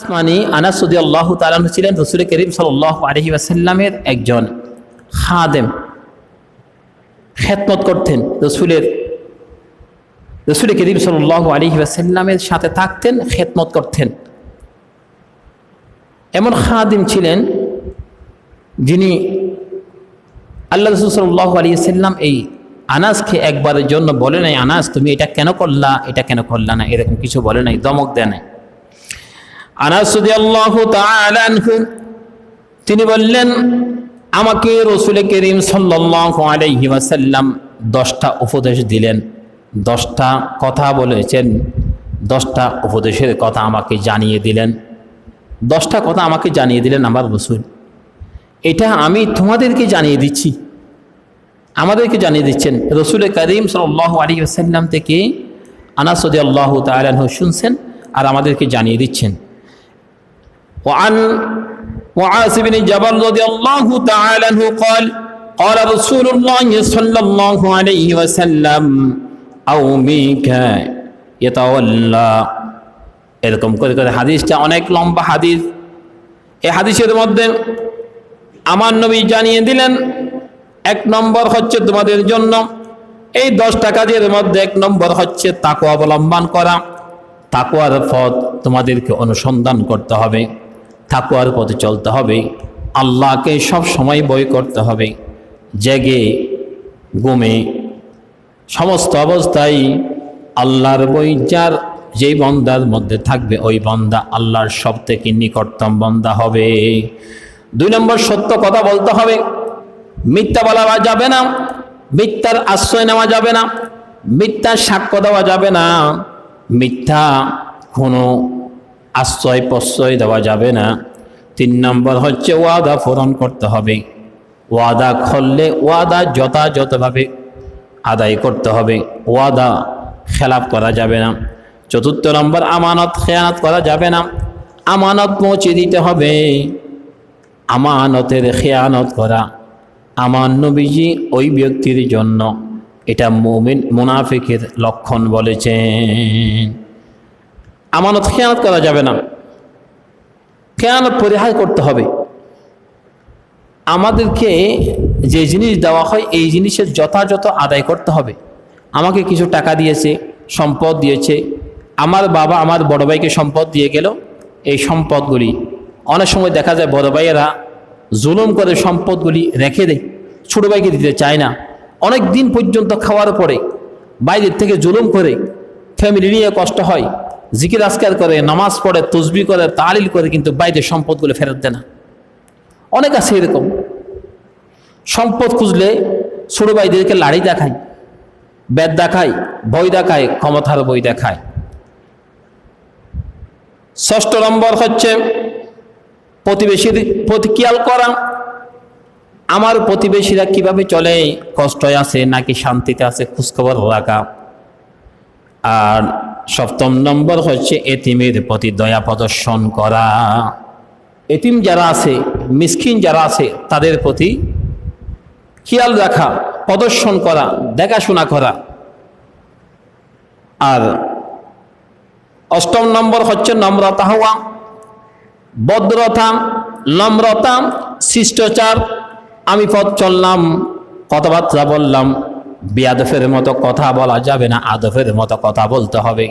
মানে আনাসুদি আল্লাহ তালাহ ছিলেন রসুল করিম সাল্লাহ আলহি আসাল্লামের একজন খেদমত করতেন রসুলের, রসুল করিম সাল্লাহ আলহি আসাল্লামের সাথে থাকতেন খেদমত করতেন। এমন খাদিম ছিলেন যিনি আল্লাহ রসুল সাল্লাহ আলী এই আনাসকে একবারের জন্য বলে নাই, আনাস, তুমি এটা কেন করলা? এটা কেন করলা না? এরকম কিছু বলে নাই দমক দেয় নাই। তিনি বললেন, আমাকে রসুল করিম ওয়াসাল্লাম দশটা উপদেশ দিলেন। দশটা কথা বলেছেন, দশটা উপদেশের কথা আমাকে জানিয়ে দিলেন। দশটা কথা আমাকে জানিয়ে দিলেন আমার রসুল। এটা আমি তোমাদেরকে জানিয়ে দিচ্ছি। আমাদেরকে জানিয়ে দিচ্ছেন। রসুল করিম সাল্লাহ আলী আসাল্লাম থেকে আনাসদি আল্লাহ তালহ শুনছেন আর আমাদেরকে জানিয়ে দিচ্ছেন। وعن معاذ بن جبل رضي الله تعالى عنه قال قال رسول الله صلى الله عليه وسلم أو بك يتولى এরকম করে করে হাদিসটা অনেক লম্বা হাদিস এই হাদিসের মধ্যে আমার নবী জানিয়ে দিলেন এক নম্বর হচ্ছে তোমাদের জন্য এই দশটা কাজের মধ্যে এক নম্বর হচ্ছে তাকু অবলম্বন করা তাকুয়ার পথ তোমাদেরকে অনুসন্ধান করতে হবে তাকুয়ার পথে চলতে হবে। আল্লাহকে সব সময় বই করতে হবে। জেগে ঘুমে। সমস্ত অবস্থায় আল্লাহর বই যার যেই বন্দার মধ্যে থাকবে, ওই বন্দা আল্লাহর সব থেকে নিকটতম বন্দা হবে। দুই নম্বর, সত্য কথা বলতে হবে। মিথ্যা বলা যাবে না। মিথ্যার আশ্রয় নেওয়া যাবে না। মিথ্যার সাক্ষ্য দেওয়া যাবে না। মিথ্যা কোনো আশ্রয় প্রশ্রয় দেওয়া যাবে না। তিন নম্বর হচ্ছে ওয়াদা পূরণ করতে হবে। ওয়াদা খললে ওয়াদা যথাযথভাবে আদায় করতে হবে। ওয়াদা খেলাপ করা যাবে না। চতুর্থ নম্বর, আমানত, খেয়ানত করা যাবে না। আমানত পৌঁছে দিতে হবে। আমানতের খেয়ানত করা আমার নবীজি ওই ব্যক্তির জন্য। এটা মুমিন, মুনাফিকের লক্ষণ বলেছেন। আমানত খেয়ানত করা যাবে না। খেয়ানত পরিহার করতে হবে। আমাদেরকে যে জিনিস দেওয়া হয়, এই জিনিসের যথাযথ আদায় করতে হবে। আমাকে কিছু টাকা দিয়েছে, সম্পদ দিয়েছে। আমার বাবা আমার বড় ভাইকে সম্পদ দিয়ে গেল। এই সম্পদগুলি, অনেক সময় দেখা যায় বড় ভাইয়েরা জুলুম করে সম্পদগুলি রেখে দেয়। ছোটো ভাইকে দিতে চায় না। অনেক দিন পর্যন্ত খাওয়ার পরে বাইরের থেকে জুলুম করে ফ্যামিলি নিয়ে কষ্ট হয়। জিকির আজকার করে, নামাজ পড়ে, তসবি করে, তালিল করে, কিন্তু বাইরের সম্পদগুলো ফেরত দেয় না। অনেক আছে এরকম। সম্পদ খুঁজলে ছোটো ভাইদেরকে লাড়ি দেখায়, বেদ দেখায়, বই দেখায়, ক্ষমতার বই দেখায়। ষষ্ঠ নম্বর হচ্ছে প্রতিবেশীর প্রতি খেয়াল করা। আমার প্রতিবেশীরা কীভাবে চলে? কষ্টে আছে নাকি শান্তিতে আছে? খোঁজখবর রাখা। আর সপ্তম নম্বর হচ্ছে এতিমের প্রতি দয়া প্রদর্শন করা। এতিম যারা আছে, মিসকিন যারা আছে, তাদের প্রতি খেয়াল রাখা, প্রদর্শন করা, দেখাশোনা করা। আর অষ্টম নম্বর হচ্ছে নম্রতা হওয়া, ভদ্রতা, নম্রতা, শিষ্টাচার। আমি পথ চললাম, কথাবার্তা বললাম বিয়াদফের মতো কথা বলা যাবে না আদফের মতো কথা বলতে হবে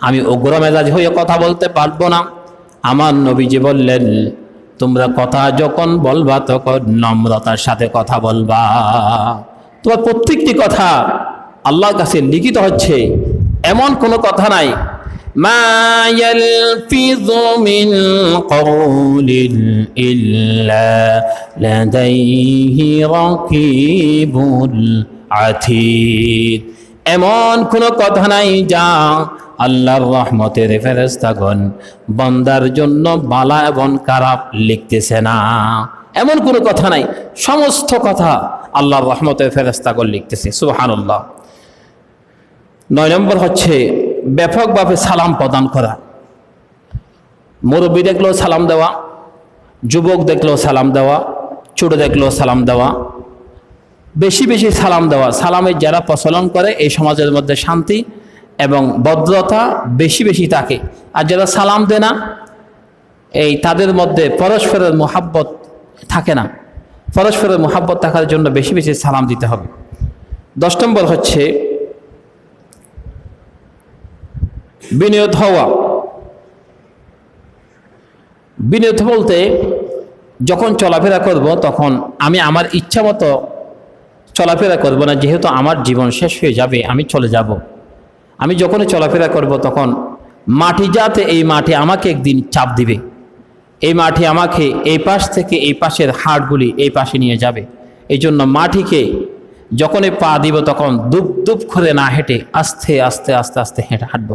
আমি উগ্র মেজাজ হয়ে কথা বলতে পারবো না আমার নবীজি বললেন তোমরা কথা যখন বলবা তখন নম্রতার সাথে কথা বলবা তোমার প্রত্যেকটি কথা আল্লাহর কাছে লিখিত হচ্ছে এমন কোনো কথা নাই ما يلفظ من قول إلا لديه رقيب আথির এমন কোনো কথা নাই যা আল্লাহর রহমতের ফেরেস্তাগণ বন্দার জন্য বালা এবং খারাপ লিখতেছে না। এমন কোনো কথা নাই, সমস্ত কথা আল্লাহর রহমতের ফেরেস্তাগণ লিখতেছে সুহানুল্লাহ নয় নম্বর হচ্ছে, ব্যাপকভাবে সালাম প্রদান করা। মুরব্বী দেখলেও সালাম দেওয়া, যুবক দেখলেও সালাম দেওয়া, ছোট দেখলেও সালাম দেওয়া বেশি বেশি সালাম দেওয়া সালামের যারা প্রচলন করে, এই সমাজের মধ্যে শান্তি এবং ভদ্রতা বেশি বেশি থাকে। আর যারা সালাম দেয় না, এই তাদের মধ্যে পরস্পরের মোহাব্বত থাকে না। পরস্পরের মোহাব্বত থাকার জন্য বেশি বেশি সালাম দিতে হবে। দশ নম্বর হচ্ছে, বিনিয়োগ হওয়া। বিনিয়োগ বলতে যখন চলাফেরা করব, তখন আমি আমার ইচ্ছা মতো চলাফেরা করব না, যেহেতু আমার জীবন শেষ হয়ে যাবে, আমি চলে যাব। আমি যখনই চলাফেরা করব তখন মাটি যাতে এই মাটি আমাকে একদিন চাপ দিবে। এই মাটি আমাকে এই পাশ থেকে এই পাশের হাড়গুলি এই পাশে নিয়ে যাবে। এই জন্য মাটিকে যখনই পা দিব তখন দুপ দুপ করে না হেঁটে আস্তে আস্তে আস্তে আস্তে হেঁটে হাঁটব।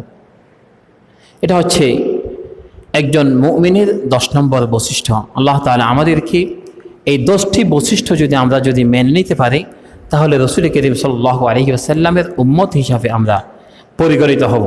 এটা হচ্ছে একজন মুমিনের দশ নম্বর বৈশিষ্ট্য। আল্লাহ তাআলা আমাদেরকে এই দশটি বৈশিষ্ট্য যদি আমরা যদি মেনে নিতে পারি তাহলে রসুল করিম সাল্লাহ আলহি আসাল্লামের উম্মত হিসাবে আমরা পরিগণিত হব।